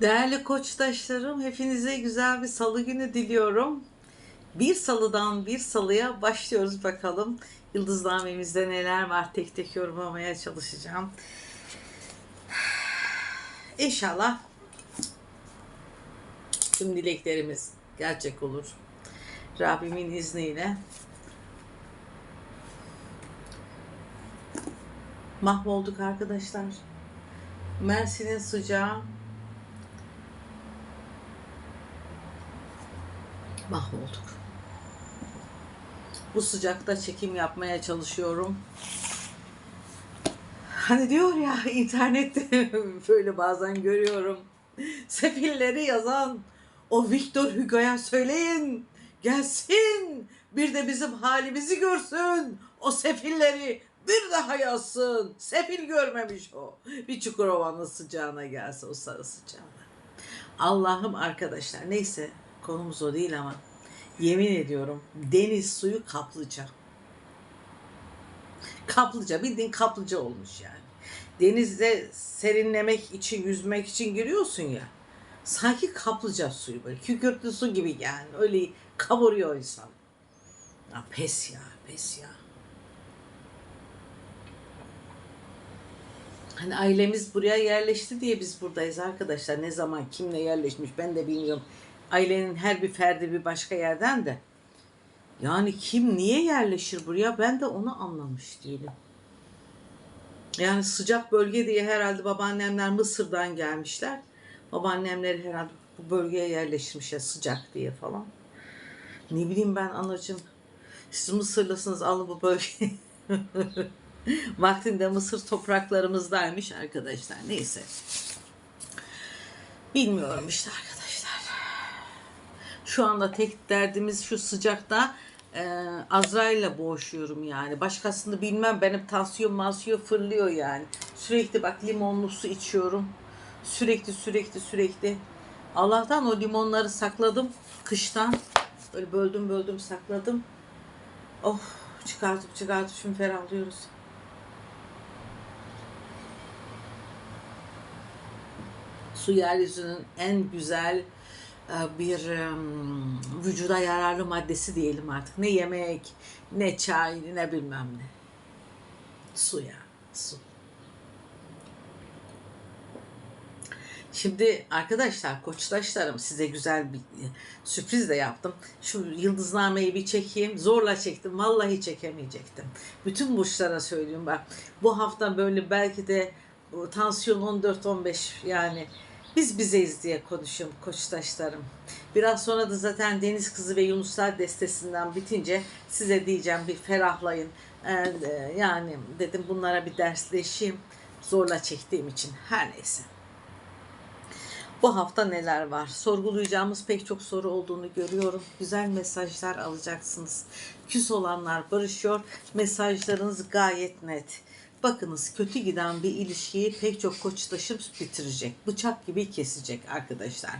Değerli koçtaşlarım, hepinize güzel bir salı günü diliyorum. Bir salıdan bir salıya başlıyoruz bakalım. Yıldıznamemizde neler var tek tek yorumlamaya çalışacağım. İnşallah tüm dileklerimiz gerçek olur. Rabbimin izniyle. Mahvolduk arkadaşlar. Mersin'in sıcağı mahvolduk. Bu sıcakta çekim yapmaya çalışıyorum. Hani diyor ya internette böyle bazen görüyorum. Sefilleri yazan o Victor Hugo'ya söyleyin gelsin bir de bizim halimizi görsün. O sefilleri bir daha yazsın. Sefil görmemiş o. Bir Çukurova'nın sıcağına gelse o sarı sıcağına. Allah'ım arkadaşlar neyse konumuz o değil ama yemin ediyorum deniz suyu kaplıca. Kaplıca bildiğin kaplıca olmuş yani. Denizde serinlemek için yüzmek için giriyorsun ya. Sanki kaplıca suyu böyle kükürtlü su gibi yani öyle kavuruyor insan. Ya pes ya pes ya. Hani ailemiz buraya yerleşti diye biz buradayız arkadaşlar. Ne zaman kimle yerleşmiş ben de bilmiyorum. Ailenin her bir ferdi bir başka yerden de. Yani kim niye yerleşir buraya ben de onu anlamış değilim. Yani sıcak bölge diye herhalde babaannemler Mısır'dan gelmişler. Babaannemleri herhalde bu bölgeye yerleşmişler sıcak diye falan. Ne bileyim ben anacığım. Siz Mısırlısınız alın bu bölgeyi. Vaktinde Mısır topraklarımızdaymış arkadaşlar. Neyse. Bilmiyorum işte arkadaşlar. Şu anda tek derdimiz şu sıcakta e, Azrail'le boğuşuyorum yani. Başkasını bilmem benim tansiyon mansiyon fırlıyor yani. Sürekli bak limonlu su içiyorum. Sürekli sürekli sürekli. Allah'tan o limonları sakladım kıştan. Böyle böldüm böldüm sakladım. Oh çıkartıp çıkartıp şimdi ferahlıyoruz. Su yeryüzünün en güzel bir e, vücuda yararlı maddesi diyelim artık. Ne yemek, ne çay, ne bilmem ne. Su ya, su. Şimdi arkadaşlar, koçtaşlarım size güzel bir e, sürpriz de yaptım. Şu yıldıznameyi bir çekeyim. Zorla çektim. Vallahi çekemeyecektim. Bütün burçlara söylüyorum bak. Bu hafta böyle belki de tansiyon 14-15 yani biz bizeyiz diye konuşuyorum koçtaşlarım. Biraz sonra da zaten Deniz Kızı ve Yunuslar destesinden bitince size diyeceğim bir ferahlayın. Ee, Yani dedim bunlara bir dersleşeyim. Zorla çektiğim için her neyse. Bu hafta neler var? Sorgulayacağımız pek çok soru olduğunu görüyorum. Güzel mesajlar alacaksınız. Küs olanlar barışıyor. Mesajlarınız gayet net. Bakınız kötü giden bir ilişkiyi pek çok koçtaşım bitirecek. Bıçak gibi kesecek arkadaşlar.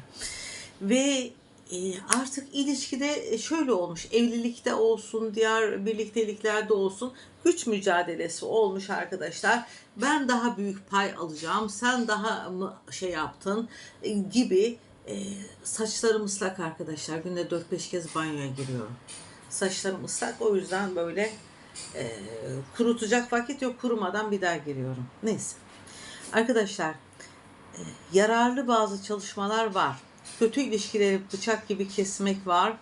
Ve e, artık ilişkide şöyle olmuş. Evlilikte olsun, diğer birlikteliklerde olsun güç mücadelesi olmuş arkadaşlar. Ben daha büyük pay alacağım, sen daha mı şey yaptın e, gibi e, saçlarım ıslak arkadaşlar. Günde 4-5 kez banyoya giriyorum. Saçlarım ıslak o yüzden böyle e, kurutacak vakit yok. Kurumadan bir daha giriyorum. Neyse. Arkadaşlar e, yararlı bazı çalışmalar var. Kötü ilişkileri bıçak gibi kesmek var.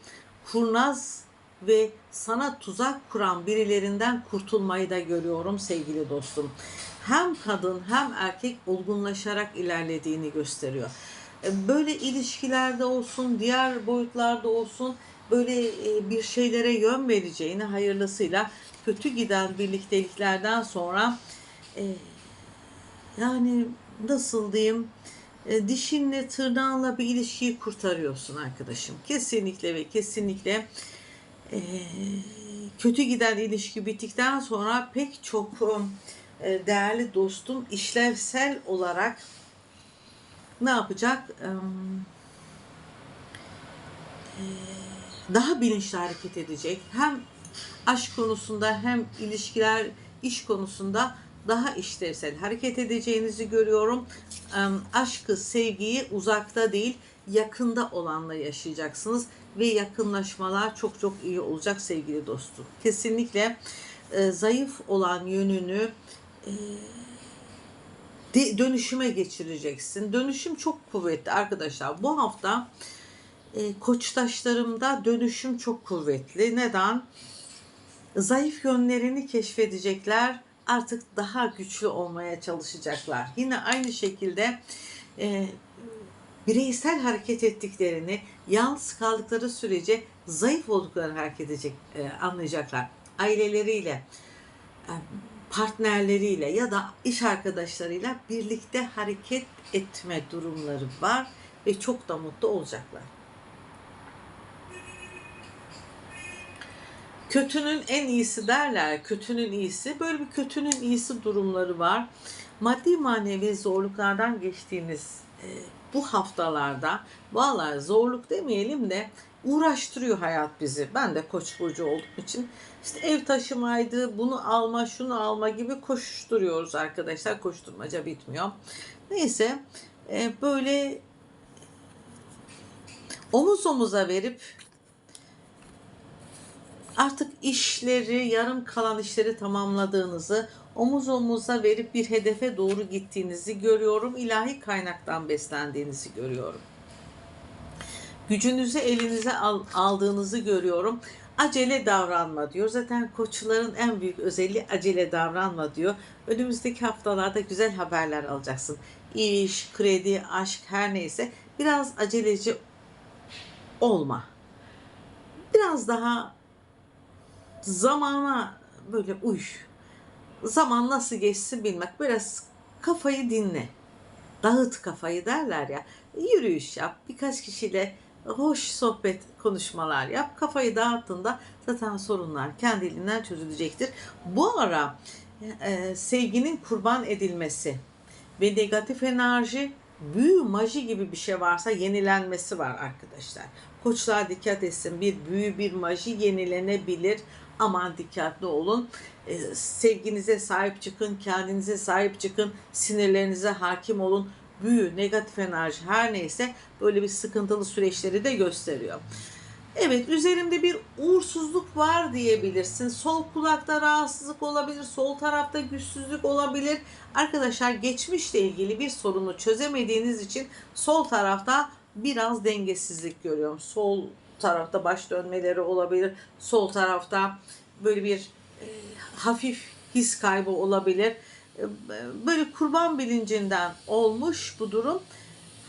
Kurnaz ve sana tuzak kuran birilerinden kurtulmayı da görüyorum sevgili dostum. Hem kadın hem erkek olgunlaşarak ilerlediğini gösteriyor. E, Böyle ilişkilerde olsun, diğer boyutlarda olsun böyle e, bir şeylere yön vereceğini hayırlısıyla kötü giden birlikteliklerden sonra e, yani nasıl diyeyim e, dişinle tırnağınla bir ilişkiyi kurtarıyorsun arkadaşım. Kesinlikle ve kesinlikle e, kötü giden ilişki bittikten sonra pek çok e, değerli dostum işlevsel olarak ne yapacak? E, daha bilinçli hareket edecek. Hem aşk konusunda hem ilişkiler, iş konusunda daha işlevsel hareket edeceğinizi görüyorum. Aşkı, sevgiyi uzakta değil yakında olanla yaşayacaksınız ve yakınlaşmalar çok çok iyi olacak sevgili dostum. Kesinlikle e, zayıf olan yönünü e, de- dönüşüme geçireceksin. Dönüşüm çok kuvvetli arkadaşlar. Bu hafta e, koçtaşlarımda dönüşüm çok kuvvetli. Neden? Zayıf yönlerini keşfedecekler. Artık daha güçlü olmaya çalışacaklar. Yine aynı şekilde e, bireysel hareket ettiklerini, yalnız kaldıkları sürece zayıf olduklarını hareket edecek, e, anlayacaklar. Aileleriyle, e, partnerleriyle ya da iş arkadaşlarıyla birlikte hareket etme durumları var ve çok da mutlu olacaklar. Kötünün en iyisi derler. Kötünün iyisi. Böyle bir kötünün iyisi durumları var. Maddi manevi zorluklardan geçtiğimiz e, bu haftalarda vallahi zorluk demeyelim de uğraştırıyor hayat bizi. Ben de koç burcu olduğum için işte ev taşımaydı, bunu alma, şunu alma gibi koşturuyoruz arkadaşlar. Koşturmaca bitmiyor. Neyse e, böyle omuz omuza verip artık işleri, yarım kalan işleri tamamladığınızı, omuz omuza verip bir hedefe doğru gittiğinizi görüyorum. İlahi kaynaktan beslendiğinizi görüyorum. Gücünüzü elinize al- aldığınızı görüyorum. Acele davranma diyor. Zaten koçların en büyük özelliği acele davranma diyor. Önümüzdeki haftalarda güzel haberler alacaksın. İş, kredi, aşk her neyse biraz aceleci olma. Biraz daha zamana böyle uy. Zaman nasıl geçsin bilmek. Biraz kafayı dinle. Dağıt kafayı derler ya. Yürüyüş yap. Birkaç kişiyle hoş sohbet, konuşmalar yap. Kafayı dağıttığında zaten sorunlar kendiliğinden çözülecektir. Bu ara e, sevginin kurban edilmesi ve negatif enerji büyü, maji gibi bir şey varsa yenilenmesi var arkadaşlar. Koçlar dikkat etsin. Bir büyü, bir maji yenilenebilir. Aman dikkatli olun. Ee, sevginize sahip çıkın, kendinize sahip çıkın, sinirlerinize hakim olun. Büyü, negatif enerji her neyse böyle bir sıkıntılı süreçleri de gösteriyor. Evet üzerimde bir uğursuzluk var diyebilirsin. Sol kulakta rahatsızlık olabilir, sol tarafta güçsüzlük olabilir. Arkadaşlar geçmişle ilgili bir sorunu çözemediğiniz için sol tarafta biraz dengesizlik görüyorum. Sol tarafta baş dönmeleri olabilir. Sol tarafta böyle bir e, hafif his kaybı olabilir. E, böyle kurban bilincinden olmuş bu durum.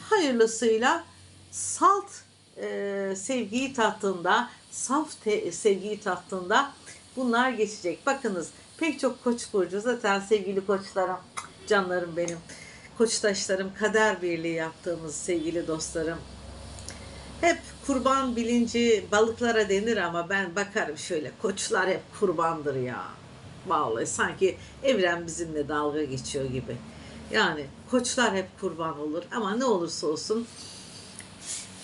Hayırlısıyla salt e, sevgiyi tattığında, saf te- sevgiyi tattığında bunlar geçecek. Bakınız pek çok koç burcu zaten sevgili koçlarım, canlarım benim, koçtaşlarım, kader birliği yaptığımız sevgili dostlarım. Hep kurban bilinci balıklara denir ama ben bakarım şöyle koçlar hep kurbandır ya. Vallahi sanki evren bizimle dalga geçiyor gibi. Yani koçlar hep kurban olur ama ne olursa olsun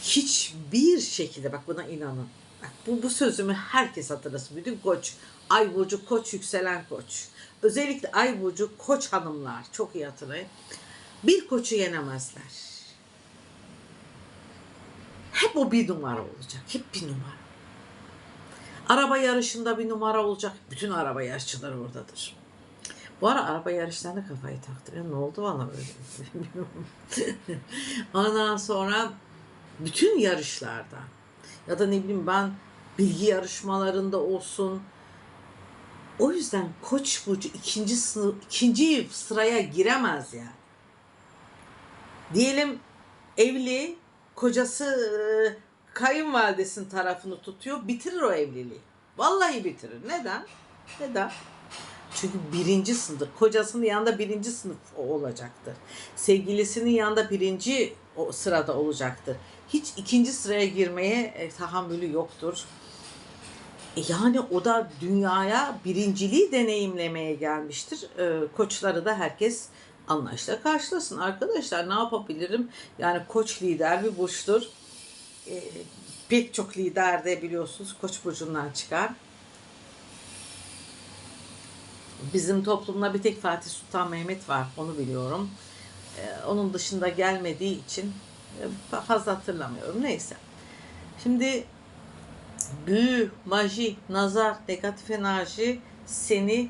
hiçbir şekilde bak buna inanın. Bak bu, bu sözümü herkes hatırlasın. Bütün koç, ay burcu koç, yükselen koç. Özellikle ay burcu koç hanımlar çok iyi hatırlayın. Bir koçu yenemezler. Hep o bir numara olacak. Hep bir numara. Araba yarışında bir numara olacak. Bütün araba yarışçıları oradadır. Bu ara araba yarışlarına kafayı taktı. Ne oldu valla böyle. Ondan sonra bütün yarışlarda ya da ne bileyim ben bilgi yarışmalarında olsun. O yüzden Koç burcu ikinci sınıf, ikinci sıraya giremez yani. Diyelim evli, kocası e, kayınvalidesinin tarafını tutuyor, bitirir o evliliği. Vallahi bitirir. Neden? Neden? Çünkü birinci sınıf, kocasının yanında birinci sınıf olacaktır. Sevgilisinin yanında birinci sırada olacaktır. Hiç ikinci sıraya girmeye e, tahammülü yoktur. E, yani o da dünyaya birinciliği deneyimlemeye gelmiştir. E, koçları da herkes anlayışla karşılasın. Arkadaşlar ne yapabilirim? Yani koç lider bir burçtur. E, pek çok lider de biliyorsunuz koç burcundan çıkar. Bizim toplumda bir tek Fatih Sultan Mehmet var. Onu biliyorum. Ee, onun dışında gelmediği için e, fazla hatırlamıyorum. Neyse. Şimdi büyü, maji, nazar, negatif enerji seni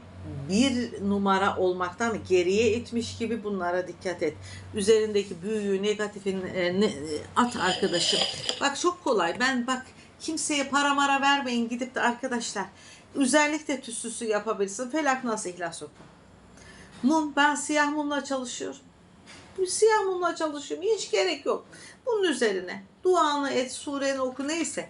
bir numara olmaktan geriye itmiş gibi bunlara dikkat et. Üzerindeki büyüyü, negatifin e, e, at arkadaşım. Bak çok kolay. Ben bak kimseye para mara vermeyin gidip de arkadaşlar. Özellikle tüsüsü yapabilirsin. Felak nasıl ihlas oku. Mum, ben siyah mumla çalışıyorum. Siyah mumla çalışıyorum. Hiç gerek yok. Bunun üzerine duanı et, sureni oku neyse.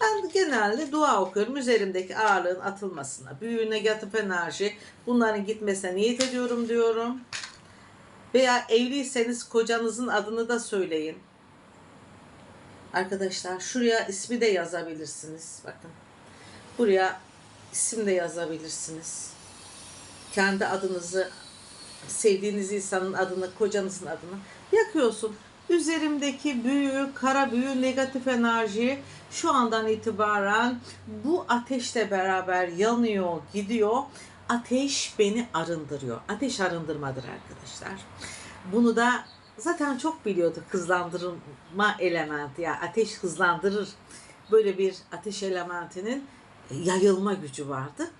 Ben genelde dua okuyorum. Üzerimdeki ağırlığın atılmasına, büyü, negatif enerji, bunların gitmesine niyet ediyorum diyorum. Veya evliyseniz kocanızın adını da söyleyin. Arkadaşlar şuraya ismi de yazabilirsiniz. Bakın. Buraya isim de yazabilirsiniz. Kendi adınızı, sevdiğiniz insanın adını, kocanızın adını yakıyorsun. Üzerimdeki büyü, kara büyü, negatif enerji şu andan itibaren bu ateşle beraber yanıyor, gidiyor. Ateş beni arındırıyor. Ateş arındırmadır arkadaşlar. Bunu da zaten çok biliyordu hızlandırma elementi. Yani ateş hızlandırır. Böyle bir ateş elementinin yayılma gücü vardı.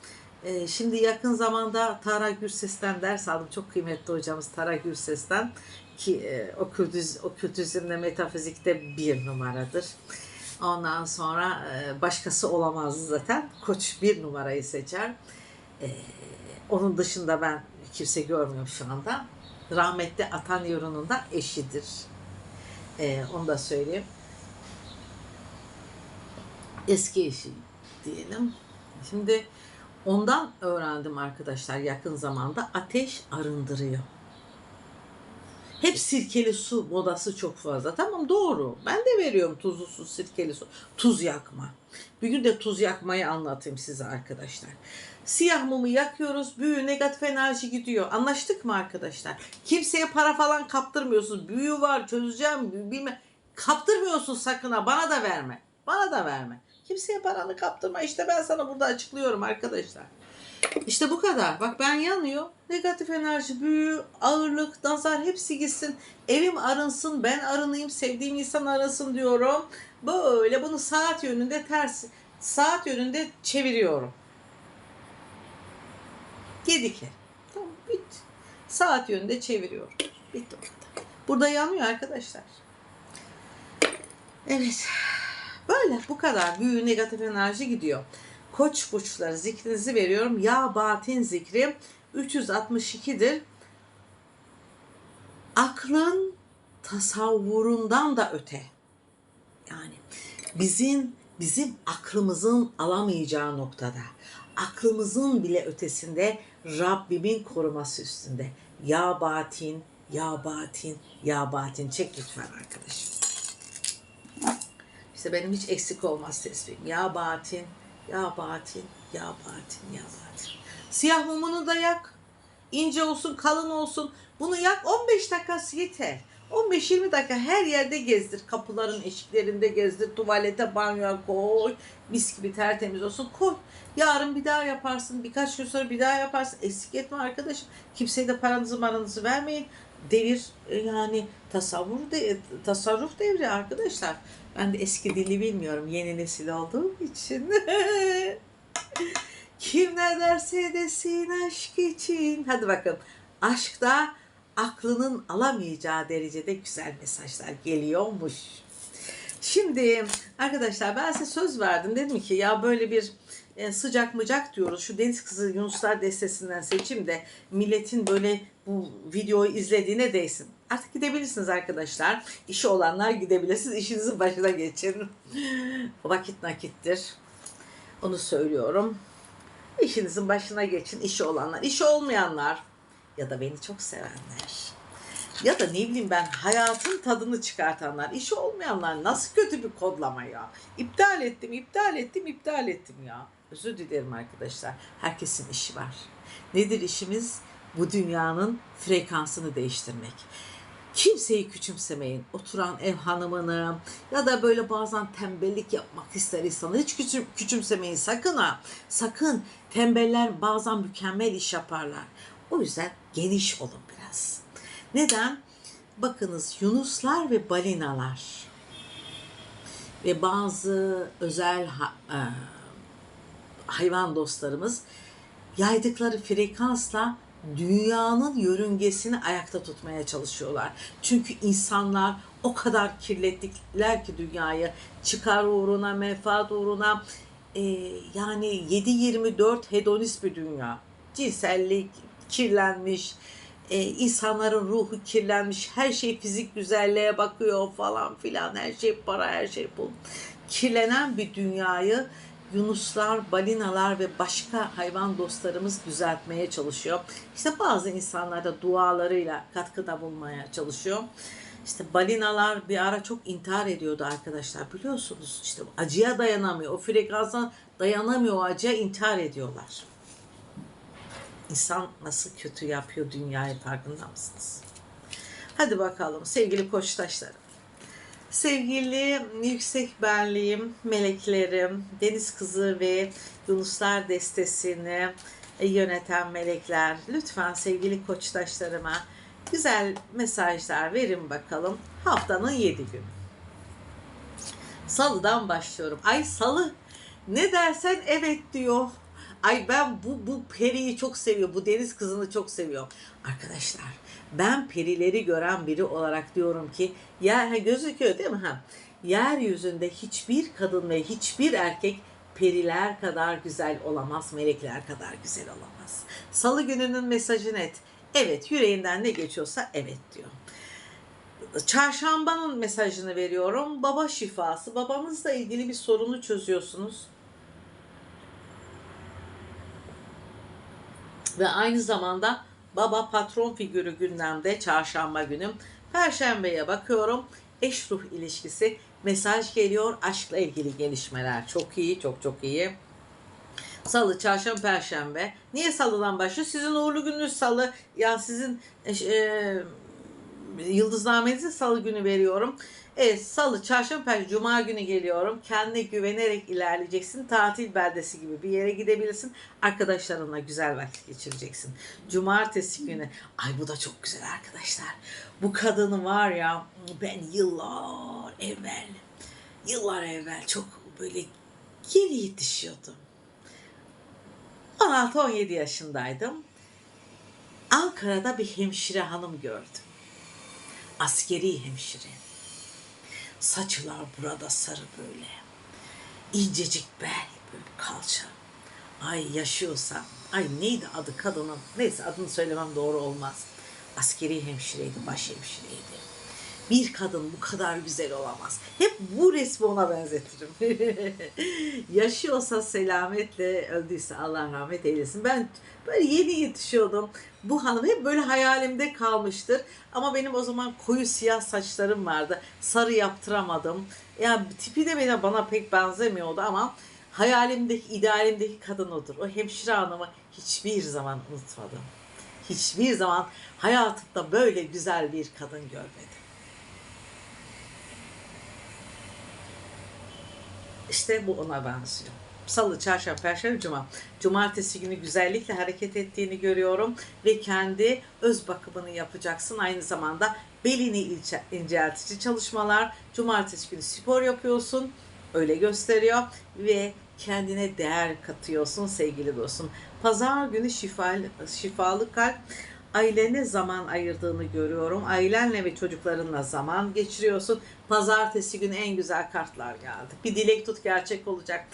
Ee, Şimdi yakın zamanda Tara Gürses'ten ders aldım. Çok kıymetli hocamız Tara Gürses'ten ki e, okültüz, okültüzmle metafizikte bir numaradır. Ondan sonra e, başkası olamaz zaten. Koç bir numarayı seçer. E, onun dışında ben kimse görmüyorum şu anda. Rahmetli Atan Yorun'un da eşidir. E, onu da söyleyeyim. Eski eşi diyelim. Şimdi ondan öğrendim arkadaşlar yakın zamanda ateş arındırıyor. Hep sirkeli su modası çok fazla. Tamam doğru. Ben de veriyorum tuzlu su, sirkeli su. Tuz yakma. Bir gün de tuz yakmayı anlatayım size arkadaşlar. Siyah mumu yakıyoruz. Büyü negatif enerji gidiyor. Anlaştık mı arkadaşlar? Kimseye para falan kaptırmıyorsunuz. Büyü var çözeceğim bilmem. Kaptırmıyorsun sakın ha. Bana da verme. Bana da verme. Kimseye paranı kaptırma. İşte ben sana burada açıklıyorum arkadaşlar. İşte bu kadar. Bak ben yanıyor. Negatif enerji, büyü, ağırlık, nazar hepsi gitsin. Evim arınsın, ben arınayım, sevdiğim insan arasın diyorum. Böyle bunu saat yönünde ters, saat yönünde çeviriyorum. Yedi kere. Tamam bitti. Saat yönünde çeviriyorum. Bitti o kadar. Burada yanmıyor arkadaşlar. Evet. Böyle bu kadar. Büyü negatif enerji gidiyor. Koç burçları zikrinizi veriyorum. Ya batin zikri 362'dir. Aklın tasavvurundan da öte. Yani bizim bizim aklımızın alamayacağı noktada, aklımızın bile ötesinde Rabbimin koruması üstünde. Ya batin, ya batin, ya batin. Çek lütfen arkadaşım. İşte benim hiç eksik olmaz tesbihim. Ya batin, ya batin, ya batin, ya batin. Siyah mumunu da yak. İnce olsun, kalın olsun. Bunu yak 15 dakikası yeter. 15-20 dakika her yerde gezdir. Kapıların eşiklerinde gezdir. Tuvalete, banyoya koy. Mis gibi tertemiz olsun. Koy. Yarın bir daha yaparsın. Birkaç gün sonra bir daha yaparsın. Eksik etme arkadaşım. Kimseye de paranızı maranızı vermeyin. Devir e, yani tasavvur de, tasarruf devri arkadaşlar. Ben de eski dili bilmiyorum. Yeni nesil olduğum için. Kim ne derse desin aşk için. Hadi bakalım. Aşkta aklının alamayacağı derecede güzel mesajlar geliyormuş. Şimdi arkadaşlar ben size söz verdim. Dedim ki ya böyle bir e, sıcak mıcak diyoruz. Şu Deniz Kızı Yunuslar destesinden seçim de milletin böyle bu videoyu izlediğine değsin. Artık gidebilirsiniz arkadaşlar. İşi olanlar gidebilirsiniz. İşinizin başına geçin. Vakit nakittir. Onu söylüyorum. İşinizin başına geçin. İşi olanlar. işi olmayanlar ya da beni çok sevenler ya da ne bileyim ben hayatın tadını çıkartanlar, işi olmayanlar nasıl kötü bir kodlama ya. İptal ettim, iptal ettim, iptal ettim ya. Özür dilerim arkadaşlar. Herkesin işi var. Nedir işimiz? Bu dünyanın frekansını değiştirmek. Kimseyi küçümsemeyin. Oturan ev hanımını ya da böyle bazen tembellik yapmak ister insanlar. Hiç küçüm, küçümsemeyin sakın ha. Sakın. Tembeller bazen mükemmel iş yaparlar. O yüzden geniş olun biraz. Neden? Bakınız yunuslar ve balinalar ve bazı özel ha- e, hayvan dostlarımız yaydıkları frekansla dünyanın yörüngesini ayakta tutmaya çalışıyorlar. Çünkü insanlar o kadar kirlettikler ki dünyayı çıkar uğruna, menfaat uğruna e, yani 7-24 hedonist bir dünya. Cinsellik kirlenmiş, e, insanların ruhu kirlenmiş, her şey fizik güzelliğe bakıyor falan filan, her şey para, her şey pul. Kirlenen bir dünyayı yunuslar, balinalar ve başka hayvan dostlarımız düzeltmeye çalışıyor. İşte bazı insanlar da dualarıyla katkıda bulmaya çalışıyor. İşte balinalar bir ara çok intihar ediyordu arkadaşlar biliyorsunuz. İşte acıya dayanamıyor. O frekansa dayanamıyor o acıya intihar ediyorlar. İnsan nasıl kötü yapıyor dünyayı farkında mısınız? Hadi bakalım sevgili koçtaşlarım. Sevgili yüksek benliğim, meleklerim, deniz kızı ve yunuslar destesini yöneten melekler, lütfen sevgili koçtaşlarıma güzel mesajlar verin bakalım. Haftanın 7 günü. Salıdan başlıyorum. Ay salı ne dersen evet diyor. Ay ben bu bu periyi çok seviyor. Bu deniz kızını çok seviyor. Arkadaşlar ben perileri gören biri olarak diyorum ki ya gözüküyor değil mi ha? Yeryüzünde hiçbir kadın ve hiçbir erkek periler kadar güzel olamaz, melekler kadar güzel olamaz. Salı gününün mesajı net. Evet, yüreğinden ne geçiyorsa evet diyor. Çarşambanın mesajını veriyorum. Baba şifası. Babanızla ilgili bir sorunu çözüyorsunuz. Ve aynı zamanda baba patron figürü gündemde çarşamba günüm. Perşembeye bakıyorum. Eş ruh ilişkisi mesaj geliyor. Aşkla ilgili gelişmeler çok iyi, çok çok iyi. Salı, çarşamba, perşembe. Niye salıdan başlıyor? Sizin uğurlu gününüz salı. Ya sizin e, e, yıldıznamenizi salı günü veriyorum. Evet salı, çarşamba, perşembe, cuma günü geliyorum. Kendine güvenerek ilerleyeceksin. Tatil beldesi gibi bir yere gidebilirsin. Arkadaşlarınla güzel vakit geçireceksin. Cumartesi günü. Ay bu da çok güzel arkadaşlar. Bu kadını var ya ben yıllar evvel, yıllar evvel çok böyle yeni yetişiyordum. 16-17 yaşındaydım. Ankara'da bir hemşire hanım gördüm. Askeri hemşire. Saçlar burada sarı böyle. İncecik bel böyle kalça. Ay yaşıyorsam. Ay neydi adı kadının? Neyse adını söylemem doğru olmaz. Askeri hemşireydi, baş hemşireydi. Bir kadın bu kadar güzel olamaz. Hep bu resmi ona benzetirim. Yaşıyorsa selametle, öldüyse Allah rahmet eylesin. Ben böyle yeni yetişiyordum. Bu hanım hep böyle hayalimde kalmıştır. Ama benim o zaman koyu siyah saçlarım vardı. Sarı yaptıramadım. Ya tipi de bana, bana pek benzemiyordu ama hayalimdeki, idealimdeki kadın odur. O hemşire hanımı hiçbir zaman unutmadım. Hiçbir zaman hayatımda böyle güzel bir kadın görmedim. İşte bu ona benziyor. Salı, çarşamba, perşembe, cuma. Cumartesi günü güzellikle hareket ettiğini görüyorum ve kendi öz bakımını yapacaksın. Aynı zamanda belini inceltici çalışmalar. Cumartesi günü spor yapıyorsun. Öyle gösteriyor ve kendine değer katıyorsun sevgili dostum. Pazar günü şifalı, şifalı kalp ailene zaman ayırdığını görüyorum. Ailenle ve çocuklarınla zaman geçiriyorsun. Pazartesi günü en güzel kartlar geldi. Bir dilek tut gerçek olacak.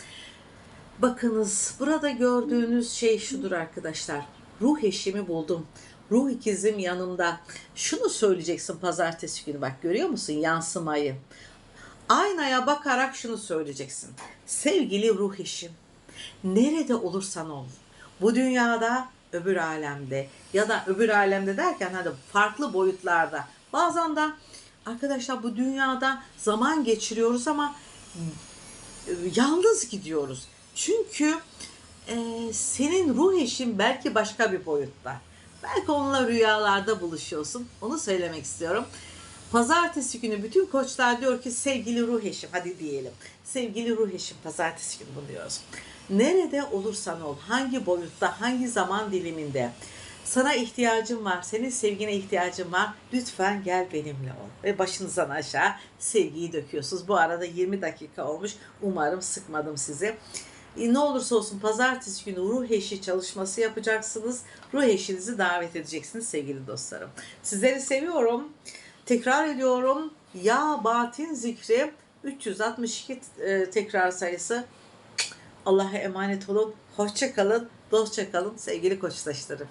Bakınız burada gördüğünüz şey şudur arkadaşlar. Ruh eşimi buldum. Ruh ikizim yanımda. Şunu söyleyeceksin pazartesi günü bak görüyor musun yansımayı. Aynaya bakarak şunu söyleyeceksin. Sevgili ruh eşim, nerede olursan ol, bu dünyada, öbür alemde ya da öbür alemde derken hadi farklı boyutlarda. Bazen de arkadaşlar bu dünyada zaman geçiriyoruz ama e, yalnız gidiyoruz. Çünkü e, senin ruh eşin belki başka bir boyutta. Belki onunla rüyalarda buluşuyorsun. Onu söylemek istiyorum. Pazartesi günü bütün koçlar diyor ki sevgili ruh eşim hadi diyelim. Sevgili ruh eşim pazartesi günü bunu diyoruz. Nerede olursan ol, hangi boyutta, hangi zaman diliminde sana ihtiyacım var, senin sevgine ihtiyacım var. Lütfen gel benimle ol. Ve başınızdan aşağı sevgiyi döküyorsunuz. Bu arada 20 dakika olmuş. Umarım sıkmadım sizi. E, Ne olursa olsun pazartesi günü ruh eşi çalışması yapacaksınız. Ruh eşinizi davet edeceksiniz sevgili dostlarım. Sizleri seviyorum. Tekrar ediyorum. Ya batin zikri 362 e, tekrar sayısı. Allah'a emanet olun. Hoşça kalın. Sevgili koçtaşlarım.